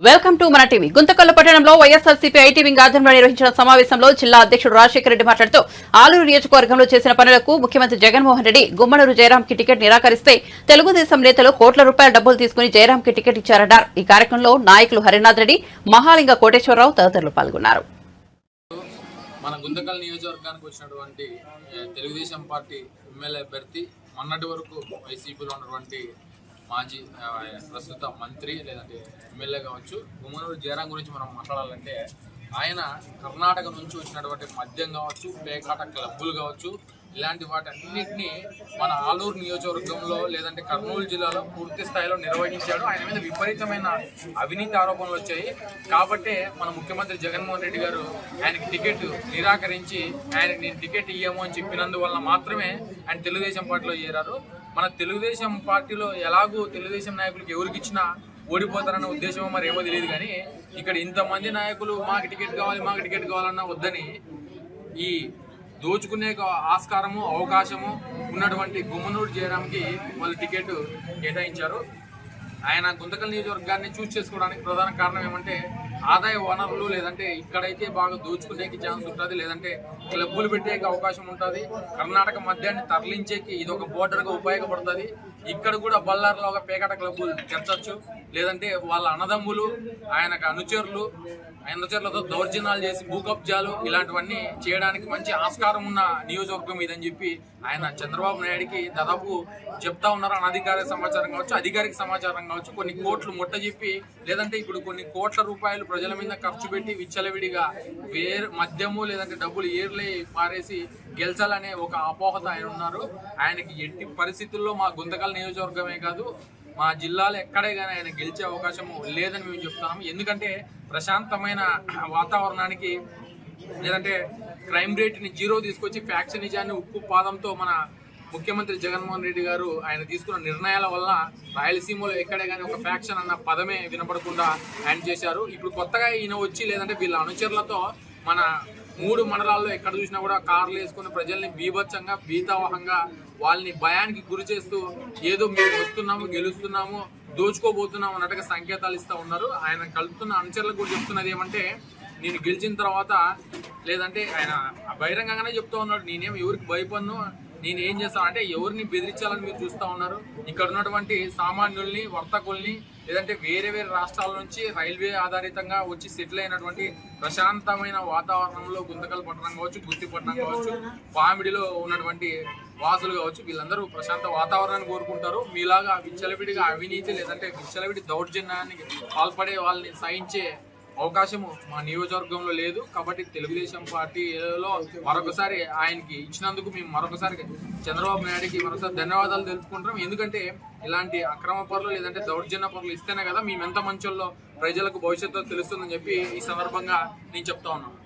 Welcome to మన TV. Guntakal పట్టణంలో YSRCP IT wing ఆధ్వర్యంలో నిర్వహించిన సమావేశంలో జిల్లా అధ్యక్షుడు రాజశేఖర రెడ్డి మాట్లాడుతూ ఆలూరు నియోజకవర్గంలో చేసిన పనులకు ముఖ్యమంత్రి జగన్మోహన్ రెడ్డి గుమ్మనూరు జయరాంకి టికెట్ నిరాకరిస్తే తెలుగుదేశం నేతలు కోట్ల రూపాయల డబ్బులు తీసుకుని జయరాంకి టికెట్ ఇచ్చారన్నారు. ఈ కార్యక్రమంలో నాయకులు హరినాథ్ రెడ్డి మహాలింగ కోటేశ్వరరావు తదితరులు పాల్గొన్నారు. మన గుంతకల్ నియోజకవర్గానికి వచ్చినటువంటి తెలుగుదేశం పార్టీ ఎమ్మెల్యే అభ్యర్థి మొన్నటి వరకు వైసీపీలో ఉన్నటువంటి మాజీ ప్రస్తుత మంత్రి లేదంటే ఎమ్మెల్యే కావచ్చు. గుమ్మనూరు జయరాం గురించి మనం మాట్లాడాలంటే ఆయన కర్ణాటక నుంచి వచ్చినటువంటి మద్యం కావచ్చు పేకాట క్లబ్బులు కావచ్చు ఇలాంటి వాటన్నిటిని మన ఆలూరు నియోజకవర్గంలో లేదంటే కర్నూలు జిల్లాలో పూర్తి స్థాయిలో నిర్వహించాడు. ఆయన మీద విపరీతమైన అవినీతి ఆరోపణలు వచ్చాయి. కాబట్టే మన ముఖ్యమంత్రి జగన్మోహన్ రెడ్డి గారు ఆయనకి టికెట్ నిరాకరించి ఆయన నేను టికెట్ ఇయ్యము అని చెప్పినందువల్ల మాత్రమే ఆయన తెలుగుదేశం పార్టీలో చేరారు. మన తెలుగుదేశం పార్టీలో ఎలాగో తెలుగుదేశం నాయకులకు ఎవరికి ఇచ్చినా ఓడిపోతారన్న ఉద్దేశం మరి ఏమో తెలియదు కానీ ఇక్కడ ఇంతమంది నాయకులు మాకు టికెట్ కావాలి మాకు టికెట్ కావాలన్న వద్దని ఈ దోచుకునే ఆస్కారము అవకాశము ఉన్నటువంటి గుమ్మనూరు జయరామ్కి వాళ్ళు టికెట్ కేటాయించారు. ఆయన గుంతకల్ నియోజకవర్గాన్ని చూస్ చేసుకోవడానికి ప్రధాన కారణం ఏమంటే ఆదాయ వనరులు లేదంటే ఇక్కడైతే బాగా దోచుకునేకి ఛాన్స్ ఉంటుంది లేదంటే క్లబ్బులు పెట్టేకి అవకాశం ఉంటుంది. కర్ణాటక మద్యాన్ని తరలించేకి ఇది ఒక బోర్డర్గా ఉపయోగపడుతుంది. ఇక్కడ కూడా బల్లార్లో ఒక పేకాట క్లబ్బులు తెరచచ్చు. లేదంటే వాళ్ళ అన్నదమ్ములు ఆయనకు అనుచరులు అనుచరులతో దౌర్జన్యాలు చేసి భూకబ్జాలు ఇలాంటివన్నీ చేయడానికి మంచి ఆస్కారం ఉన్న నియోజకవర్గం ఇదని చెప్పి ఆయన చంద్రబాబు నాయుడికి దాదాపు చెప్తా ఉన్నారు. అనధికారిక సమాచారం కావచ్చు అధికారిక సమాచారం కావచ్చు. కొన్ని కోట్లు ముట్ట చెప్పి లేదంటే ఇప్పుడు కొన్ని కోట్ల రూపాయలు ప్రజల మీద ఖర్చు పెట్టి విచ్చలవిడిగా వేరు మద్యము లేదంటే డబ్బులు ఏర్లే పారేసి గెలిచాలనే ఒక అపోహత ఆయన ఉన్నారు. ఆయనకి ఎట్టి పరిస్థితుల్లో మా గుంతకల్ నియోజకవర్గమే కాదు మా జిల్లాలో ఎక్కడే కానీ ఆయన గెలిచే అవకాశము లేదని మేము చెప్తున్నాము. ఎందుకంటే ప్రశాంతమైన వాతావరణానికి లేదంటే క్రైమ్ రేట్ని జీరో తీసుకొచ్చి ఫ్యాక్షనిజాన్ని ఉప్పు పాదంతో మన ముఖ్యమంత్రి జగన్మోహన్ రెడ్డి గారు ఆయన తీసుకున్న నిర్ణయాల వల్ల రాయలసీమలో ఎక్కడే కానీ ఒక ఫ్యాక్షన్ అన్న పదమే వినపడకుండా ఆయన చేశారు. ఇప్పుడు కొత్తగా ఈయన వచ్చి లేదంటే వీళ్ళ అనుచరులతో మన మూడు మండలాల్లో ఎక్కడ చూసినా కూడా కార్లు వేసుకుని ప్రజల్ని బీభత్సంగా భీతావహంగా వాళ్ళని భయానికి గురి చేస్తూ ఏదో మేము వస్తున్నాము గెలుస్తున్నాము దోచుకోబోతున్నాము అన్నట్టుగా సంకేతాలు ఇస్తూ ఉన్నారు. ఆయన కలుపుతున్న అనుచరులకు కూడా చెప్తున్నది ఏమంటే నేను గెలిచిన తర్వాత లేదంటే ఆయన బహిరంగంగానే చెప్తూ ఉన్నాడు. నేనేం ఎవరికి భయపడను. నేను ఏం చేస్తాను అంటే ఎవరిని బెదిరించాలని మీరు చూస్తూ ఉన్నారు? ఇక్కడ ఉన్నటువంటి సామాన్యుల్ని వర్తకుల్ని లేదంటే వేరే వేరే రాష్ట్రాల నుంచి రైల్వే ఆధారితంగా వచ్చి సెటిల్ అయినటువంటి ప్రశాంతమైన వాతావరణంలో గుంతకల్ పట్టణం కావచ్చు గుత్తి పట్టణం కావచ్చు పామిడిలో ఉన్నటువంటి వాసులు కావచ్చు వీళ్ళందరూ ప్రశాంత వాతావరణాన్ని కోరుకుంటారు. మీలాగా విచ్చలవిడిగా అవినీతి లేదంటే విచ్చలవిడి దౌర్జన్యానికి పాల్పడే వాళ్ళని సహించే అవకాశము మా నియోజకవర్గంలో లేదు. కాబట్టి తెలుగుదేశం పార్టీలో మరొకసారి ఆయనకి ఇచ్చినందుకు మేము మరొకసారి చంద్రబాబు నాయుడుకి మరొకసారి ధన్యవాదాలు తెలుపుకుంటాం ఎందుకంటే ఇలాంటి అక్రమ పనులు లేదంటే దౌర్జన్య పనులు ఇస్తేనే కదా మేము ఎంత మంచోళ్ళో ప్రజలకు భవిష్యత్తులో తెలుస్తుందని చెప్పి ఈ సందర్భంగా నేను చెప్తా ఉన్నాను.